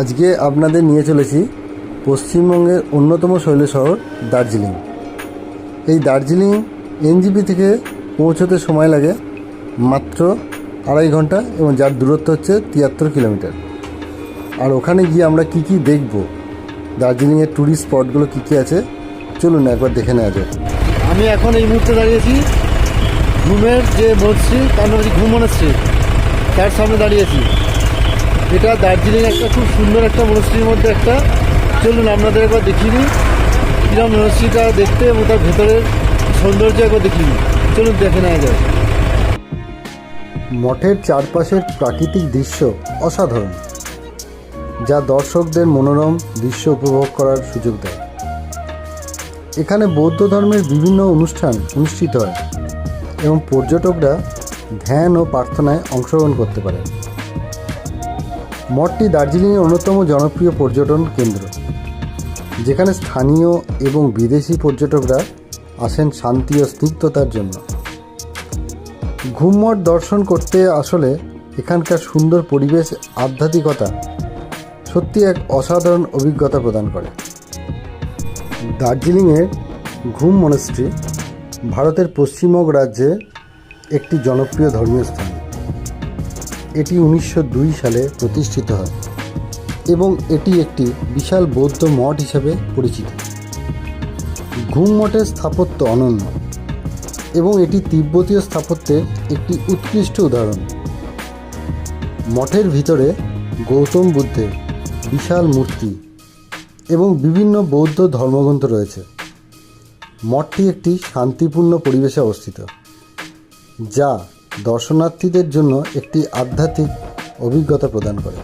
আজকে আপনাদের নিয়ে চলেছি পশ্চিমবঙ্গের অন্যতম শৈল শহর দার্জিলিং। এই দার্জিলিং এনজিপি থেকে পৌঁছতে সময় লাগে মাত্র আড়াই ঘণ্টা এবং যার দূরত্ব হচ্ছে তিয়াত্তর কিলোমিটার। আর ওখানে গিয়ে আমরা কি কি দেখব? দার্জিলিংয়ের ট্যুরিস্ট স্পটগুলো কী কী আছে? চলুন একবার দেখে নেওয়া যাক। আমি এখন এই মুহূর্তে দাঁড়িয়েছি ঘুমের যে মসজিদ তার নাম হচ্ছে ঘুম মনস্ট্রি তার সামনে দাঁড়িয়েছি। এটা দার্জিলিং একটা খুব সুন্দর একটা মনস্ট্রির মধ্যে একটা। চলুন, আপনাদের একবার দেখিয়ে দিই। কীরকম মনস্ট্রিটা দেখতে এবং তার ভেতরের সৌন্দর্য একবার দেখিয়ে দিই। চলুন, দেখে নেওয়া যায় মঠের চারপাশের প্রাকৃতিক দৃশ্য অসাধারণ, যা দর্শকদের মনোরম দৃশ্য উপভোগ করার সুযোগ দেয়। এখানে বৌদ্ধ ধর্মের বিভিন্ন অনুষ্ঠান অনুষ্ঠিত হয় এবং পর্যটকরা ধ্যান ও প্রার্থনায় অংশগ্রহণ করতে পারেন। মঠটি দার্জিলিংয়ের অন্যতম জনপ্রিয় পর্যটন কেন্দ্র, যেখানে স্থানীয় এবং বিদেশি পর্যটকরা আসেন শান্তি ও স্নিগ্ধতার জন্য। ঘুমমঠ দর্শন করতে আসলে এখানকার সুন্দর পরিবেশ, আধ্যাত্মিকতা সত্যি এক অসাধারণ অভিজ্ঞতা প্রদান করে। দার্জিলিংয়ের ঘুম মনস্ট্রি ভারতের পশ্চিমবঙ্গ রাজ্যে একটি জনপ্রিয় ধর্মীয় স্থান। এটি উনিশশো দুই সালে প্রতিষ্ঠিত হয় এবং এটি একটি বিশাল বৌদ্ধ মঠ হিসেবে পরিচিত। ঘুম মঠের স্থাপত্য অনন্য এবং এটি তিব্বতীয় স্থাপত্যের একটি উৎকৃষ্ট উদাহরণ। মঠের ভিতরে গৌতম বুদ্ধের বিশাল মূর্তি এবং বিভিন্ন বৌদ্ধ ধর্মগ্রন্থ রয়েছে। মঠটি একটি শান্তিপূর্ণ পরিবেশে অবস্থিত, যা দর্শনার্থীদের জন্য একটি আধ্যাত্মিক অভিজ্ঞতা প্রদান করে।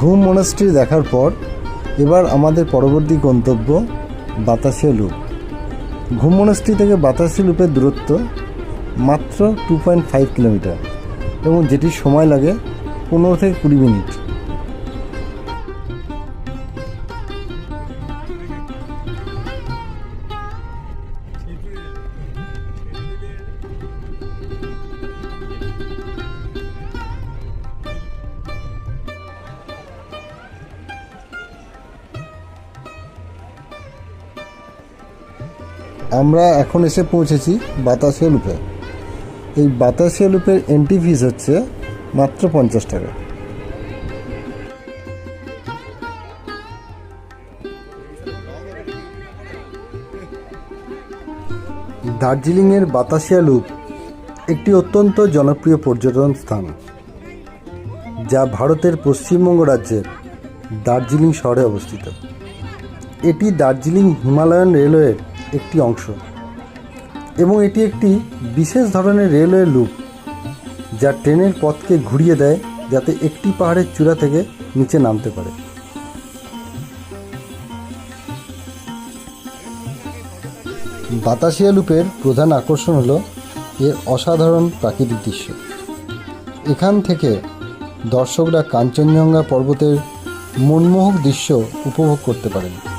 ঘুম মনাস্ট্রি দেখার পর এবার আমাদের পরবর্তী গন্তব্য বাতাসীয় লুপ। ঘুম থেকে বাতাসীয় লুপের দূরত্ব মাত্র টু পয়েন্ট ফাইভ কিলোমিটার এবং যেটি সময় লাগে পনেরো থেকে কুড়ি মিনিট। আমরা এখন এসে পৌঁছেছি বাতাসিয়া লুপে। এই বাতাসিয়া লুপের এন্ট্রি ফিস হচ্ছে মাত্র পঞ্চাশ টাকা। দার্জিলিংয়ের বাতাসিয়া লুপ একটি অত্যন্ত জনপ্রিয় পর্যটন স্থান, যা ভারতের পশ্চিমবঙ্গ রাজ্যের দার্জিলিং শহরে অবস্থিত। এটি দার্জিলিং হিমালয়ান রেলওয়ের একটি অংশ। এবং এটি একটি বিশেষ ধরনের রেলওয়ে লুপ, যা ট্রেনের পথকে ঘুরিয়ে দেয় যাতে একটি পাহাড়ের চূড়া থেকে নিচে নামতে পারে। বাতাসিয়া লুপের প্রধান আকর্ষণ হলো এর অসাধারণ প্রাকৃতিক দৃশ্য। এখান থেকে দর্শকরা কাঞ্চনজঙ্ঘা পর্বতের মনমোহক দৃশ্য উপভোগ করতে পারেন।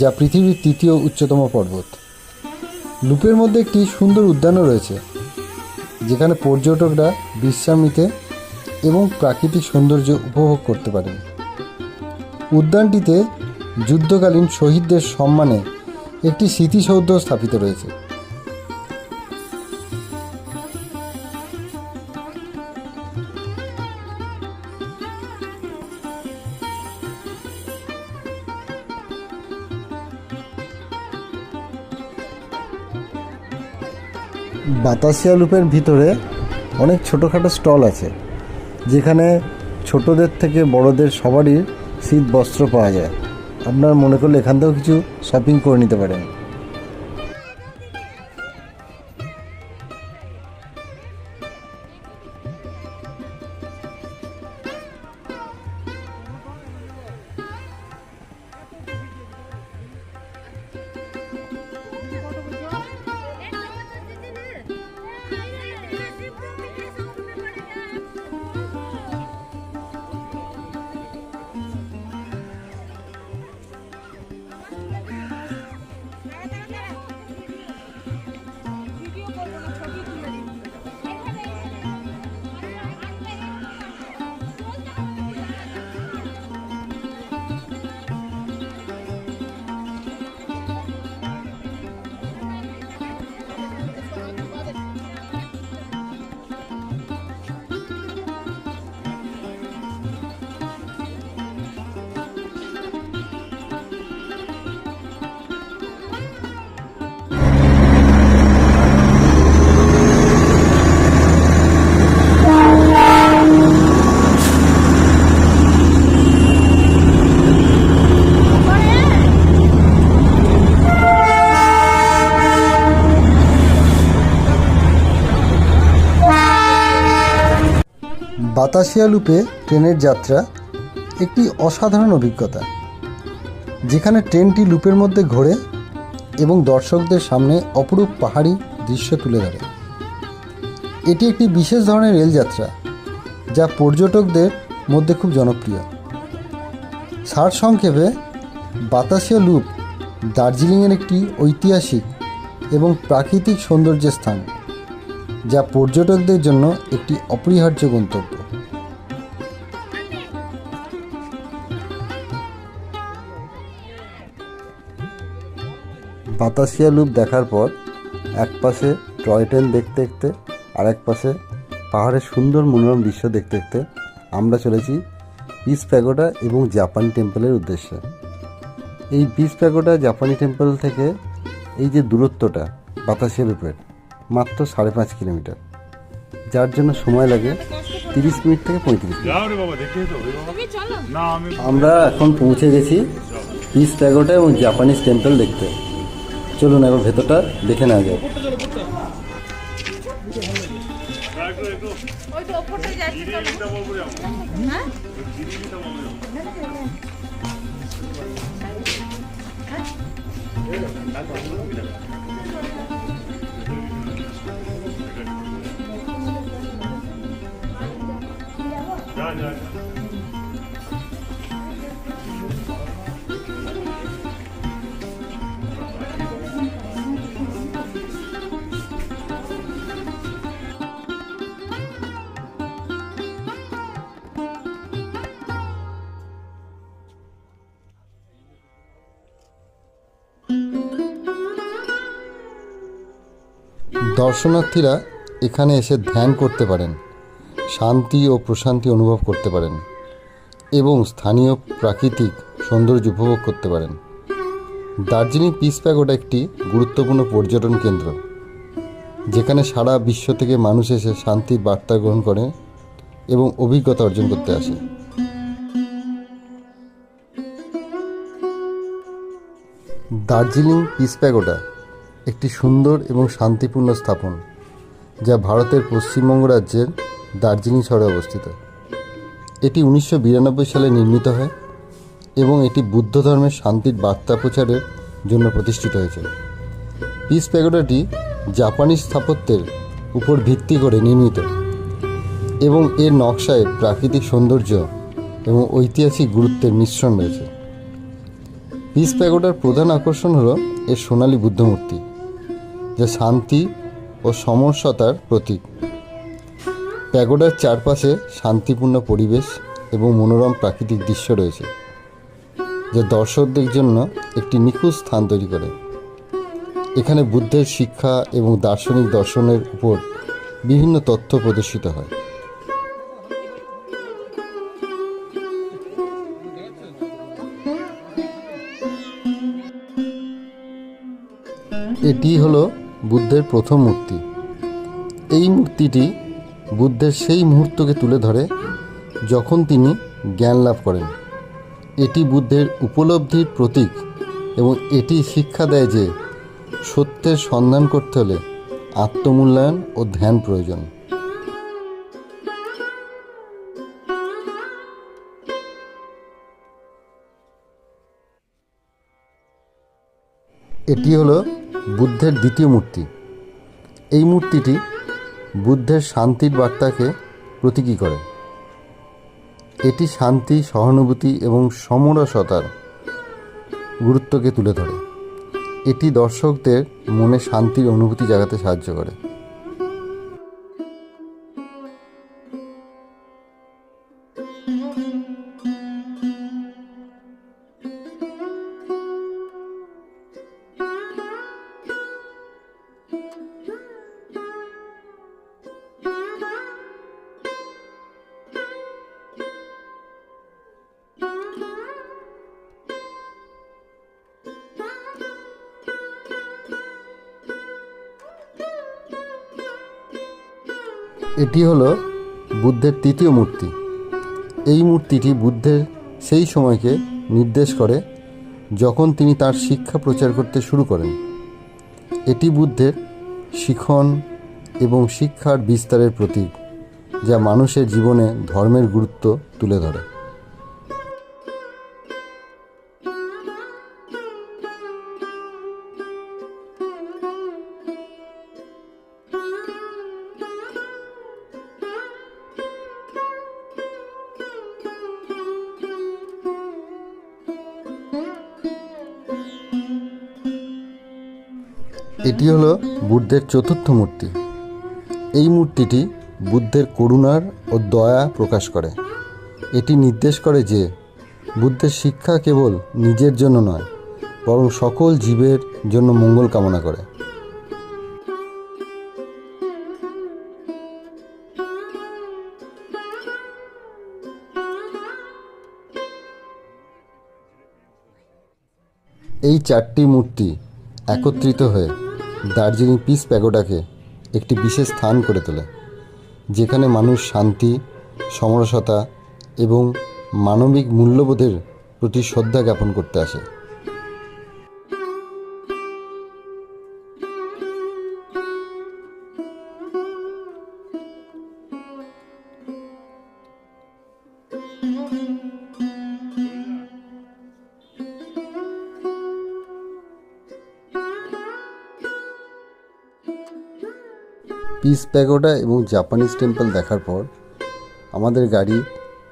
যা পৃথিবীর তৃতীয় উচ্চতম পর্বত। লুপের মধ্যে একটি সুন্দর উদ্যানও রয়েছে, যেখানে পর্যটকরা বিশ্রাম নিতে এবং প্রাকৃতিক সৌন্দর্য উপভোগ করতে পারেন। উদ্যানটিতে যুদ্ধকালীন শহীদদের সম্মানে একটি স্মৃতিসৌধ স্থাপিত রয়েছে। বাতাসিয়া লুপের ভিতরে অনেক ছোটোখাটো স্টল আছে, যেখানে ছোটদের থেকে বড়দের সবারই শীত বস্ত্র পাওয়া যায়। আপনার মনে করলে এখান থেকেও কিছু শপিং করে নিতে পারেন। বাতাসিয়া লুপে ট্রেনের যাত্রা একটি অসাধারণ অভিজ্ঞতা, যেখানে ট্রেনটি লুপের মধ্যে ঘোরে এবং দর্শকদের সামনে অপরূপ পাহাড়ি দৃশ্য তুলে ধরে। এটি একটি বিশেষ ধরনের রেলযাত্রা যা পর্যটকদের মধ্যে খুব জনপ্রিয়। সার সংক্ষেপে, বাতাসিয়া লুপ দার্জিলিংয়ের একটি ঐতিহাসিক এবং প্রাকৃতিক সৌন্দর্যের স্থান, যা পর্যটকদের জন্য একটি অপরিহার্য গন্তব্য। বাতাসিয়া লুপ দেখার পর এক পাশে টয় ট্রেন দেখতে দেখতে আর এক পাশে পাহাড়ের সুন্দর মনোরম দৃশ্য দেখতে দেখতে আমরা চলেছি পিস প্যাগোডা এবং জাপানি টেম্পলের উদ্দেশ্যে। এই পিস প্যাগোডা জাপানি টেম্পল থেকে এই যে দূরত্বটা বাতাসিয়া লুপের মাত্র সাড়ে পাঁচ কিলোমিটার। যার জন্য সময় লাগে তিরিশ মিনিট থেকে পঁয়ত্রিশ মিনিট। আমরা এখন পৌঁছে গেছি পিস প্যাগোটা এবং জাপানিজ টেম্পল দেখতে। চলুন এবার ভেতরটা দেখে নেওয়া যায় ওই তো দর্শনার্থীরা এখানে এসে ধ্যান করতে পারেন, শান্তি ও প্রশান্তি অনুভব করতে পারেন এবং স্থানীয় প্রাকৃতিক সৌন্দর্য উপভোগ করতে পারেন। দার্জিলিং পিস প্যাগোডা একটি গুরুত্বপূর্ণ পর্যটন কেন্দ্র, যেখানে সারা বিশ্ব থেকে মানুষ এসে শান্তির বার্তা গ্রহণ করে এবং অভিজ্ঞতা অর্জন করতে আসে। দার্জিলিং পিস প্যাগোডা একটি সুন্দর এবং শান্তিপূর্ণ স্থাপন, যা ভারতের পশ্চিমবঙ্গ রাজ্যের দার্জিলিং শহরে অবস্থিত। এটি উনিশশো বিরানব্বই সালে নির্মিত হয় এবং এটি বুদ্ধ ধর্মের শান্তির বার্তা প্রচারের জন্য প্রতিষ্ঠিত হয়েছে। পিস প্যাগোডাটি জাপানি স্থাপত্যের উপর ভিত্তি করে নির্মিত এবং এর নকশায় প্রাকৃতিক সৌন্দর্য এবং ঐতিহাসিক গুরুত্বের মিশ্রণ রয়েছে। পিস প্যাগোডার প্রধান আকর্ষণ হলো এর সোনালী বুদ্ধমূর্তি। যা শান্তি ও সমরসতার প্রতীক। প্যাগোডার চারপাশে শান্তিপূর্ণ পরিবেশ এবং মনোরম প্রাকৃতিক দৃশ্য রয়েছে, যা দর্শকদের জন্য একটি নিখুঁত স্থান তৈরি করে। এখানে বুদ্ধের শিক্ষা এবং দার্শনিক দর্শনের উপর বিভিন্ন তথ্য প্রদর্শিত হয়। এটি হলো বুদ্ধের প্রথম মূর্তি। এই মূর্তিটি বুদ্ধের সেই মুহূর্তকে তুলে ধরে যখন তিনি জ্ঞান লাভ করেন। এটি বুদ্ধের উপলব্ধির প্রতীক এবং এটি শিক্ষা দেয় যে সত্যের সন্ধান করতে হলে আত্মমূল্যায়ন ও ধ্যান প্রয়োজন। এটি হলো বুদ্ধের দ্বিতীয় মূর্তি। এই মূর্তিটি বুদ্ধের শান্তির বার্তাকে প্রতীকী করে। এটি শান্তি, সহানুভূতি এবং সমরসতার গুরুত্বকে তুলে ধরে। এটি দর্শকদের মনে শান্তির অনুভূতি জাগাতে সাহায্য করে। এটি হলো বুদ্ধের তৃতীয় মূর্তি। এই মূর্তিটি বুদ্ধের সেই সময়কে নির্দেশ করে যখন তিনি তার শিক্ষা প্রচার করতে শুরু করেন। এটি বুদ্ধের শিখন এবং শিক্ষার বিস্তারের প্রতীক, যা মানুষের জীবনে ধর্মের গুরুত্ব তুলে ধরে। এটি হলো বুদ্ধের চতুর্থ মূর্তি। এই মূর্তিটি বুদ্ধের করুণার ও দয়া প্রকাশ করে। এটি নির্দেশ করে যে বুদ্ধের শিক্ষা কেবল নিজের জন্য নয়, বরং সকল জীবের জন্য মঙ্গল কামনা করে। এই চারটি মূর্তি একত্রিত হয়ে দার্জিলিং পিস প্যাগোডাকে একটি বিশেষ স্থান করে তোলে, যেখানে মানুষ শান্তি, সমরসতা এবং মানবিক মূল্যবোধের প্রতি শ্রদ্ধা জ্ঞাপন করতে আসে। পিস প্যাগোডা এবং জাপানিজ টেম্পল দেখার পর আমাদের গাড়ি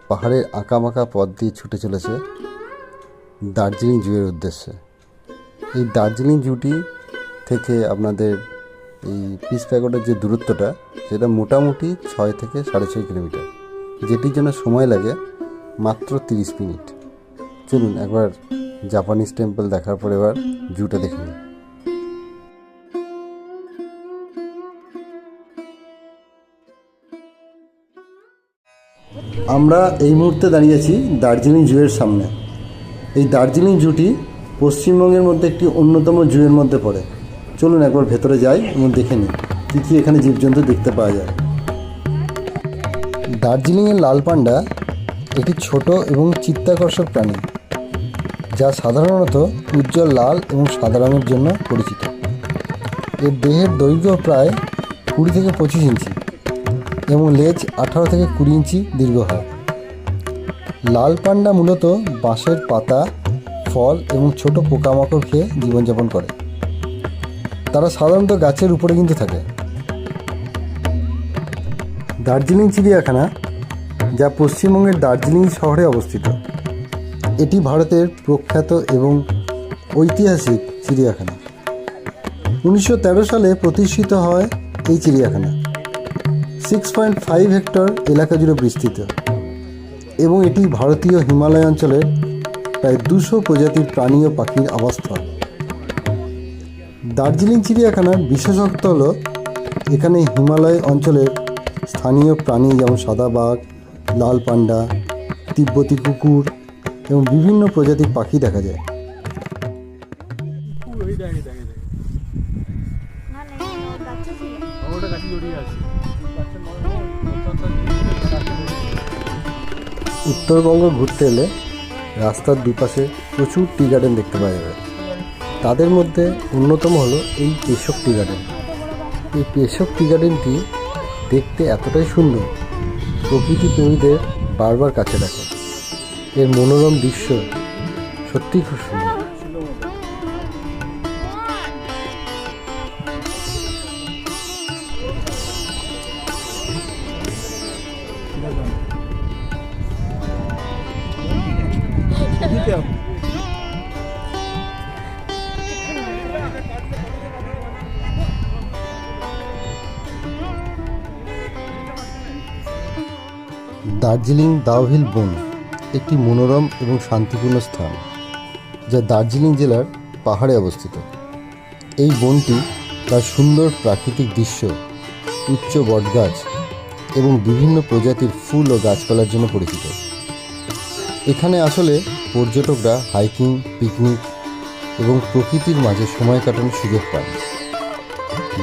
পাহাড়ের আঁকামাকা পথ দিয়ে ছুটে চলেছে দার্জিলিং জুয়ের উদ্দেশ্যে। এই দার্জিলিং জুটি থেকে আপনাদের এই পিস প্যাগোডার যে দূরত্বটা, সেটা মোটামুটি ছয় থেকে সাড়ে ছয় কিলোমিটার, যেটির জন্য সময় লাগে মাত্র তিরিশ মিনিট। চলুন একবার জাপানিজ টেম্পল দেখার পর এবার জুটা দেখে নিই। আমরা এই মুহূর্তে দাঁড়িয়ে আছি দার্জিলিং জুয়ের সামনে। এই দার্জিলিং জুটি পশ্চিমবঙ্গের মধ্যে একটি অন্যতম জুয়ের মধ্যে পড়ে। চলুন একবার ভেতরে যাই এবং দেখে নিই কী কী এখানে জীবজন্তু দেখতে পাওয়া যায়। দার্জিলিংয়ের লাল পান্ডা একটি ছোট এবং চিত্তাকর্ষক প্রাণী, যা সাধারণত উজ্জ্বল লাল এবং সাদা রঙের জন্য পরিচিত। এর দেহের দৈর্ঘ্য প্রায় কুড়ি থেকে পঁচিশ ইঞ্চি। এবং লেজ আঠারো থেকে কুড়ি ইঞ্চি দীর্ঘ হয়। লাল পান্ডা মূলত বাঁশের পাতা, ফল এবং ছোট পোকামাকড় খেয়ে জীবনযাপন করে। তারা সাধারণত গাছের উপরে কিন্তু থাকে। দার্জিলিং চিড়িয়াখানা, যা পশ্চিমবঙ্গের দার্জিলিং শহরে অবস্থিত। এটি ভারতের প্রখ্যাত এবং ঐতিহাসিক চিড়িয়াখানা। উনিশশো তেরো সালে প্রতিষ্ঠিত হয় এই চিড়িয়াখানা। সিক্স পয়েন্ট ফাইভ হেক্টর এলাকা জুড়ে বিস্তৃত এবং এটি ভারতীয় হিমালয় অঞ্চলের প্রায় দুশো প্রজাতির প্রাণী ও পাখির আবাসস্থল। দার্জিলিং চিড়িয়াখানার বিশেষত্ব হল, এখানে হিমালয় অঞ্চলের স্থানীয় প্রাণী যেমন সাদা বাঘ, লাল পান্ডা, তিব্বতী কুকুর এবং বিভিন্ন প্রজাতির পাখি দেখা যায়। উত্তরবঙ্গ ঘুরতে এলে রাস্তার দুপাশে প্রচুর টি গার্ডেন দেখতে পাওয়া যাবে। তাদের মধ্যে অন্যতম হলো এই পেশক টি গার্ডেন। এই পেশক টি গার্ডেনটি দেখতে এতটাই সুন্দর, প্রকৃতি প্রেমীদের বারবার কাছে রাখে। এর মনোরম দৃশ্য সত্যিই খুব সুন্দর। দার্জিলিং দাওহিল বন একটি মনোরম এবং শান্তিপূর্ণ স্থান, যা দার্জিলিং জেলার পাহাড়ে অবস্থিত। এই বনটি তার সুন্দর প্রাকৃতিক দৃশ্য, উচ্চ বটগাছ এবং বিভিন্ন প্রজাতির ফুল ও গাছপালার জন্য পরিচিত। এখানে আসলে পর্যটকরা হাইকিং, পিকনিক এবং প্রকৃতির মাঝে সময় কাটানোর সুযোগ পান।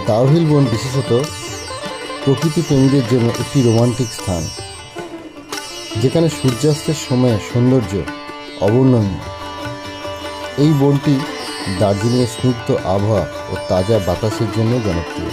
দাওহিল বন বিশেষত প্রকৃতি প্রেমীদের জন্য একটি রোমান্টিক স্থান, যেখানে সূর্যাস্তের সময়ে সৌন্দর্য অবর্ণনীয়। এই বনটি দার্জিলিংয়ের স্নিগ্ধ আবহাওয়া ও তাজা বাতাসের জন্য জনপ্রিয়।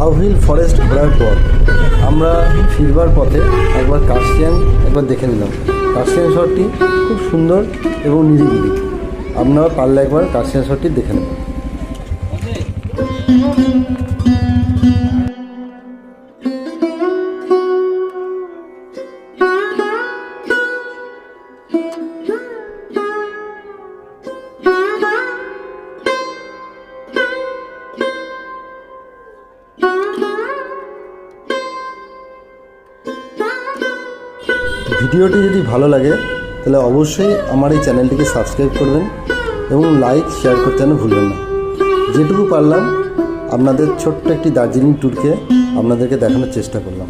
ডাউহিল ফরেস্ট ঘোরার পর আমরা ফিরবার পথে একবার কার্সিয়াং একবার দেখে নিলাম। কার্সিয়াং শহরটি খুব সুন্দর এবং নিরিবিলি। আপনারা পারলে একবার কার্সিয়াং শহরটি দেখে নেবেন। ভালো লাগে, তাহলে অবশ্যই আমার এই চ্যানেলটিকে সাবস্ক্রাইব করবেন এবং লাইক, শেয়ার করতে যেন ভুলবেন না। যেটুকু পারলাম, আপনাদের ছোট্ট একটি দার্জিলিং ট্যুরকে আপনাদেরকে দেখানোর চেষ্টা করলাম।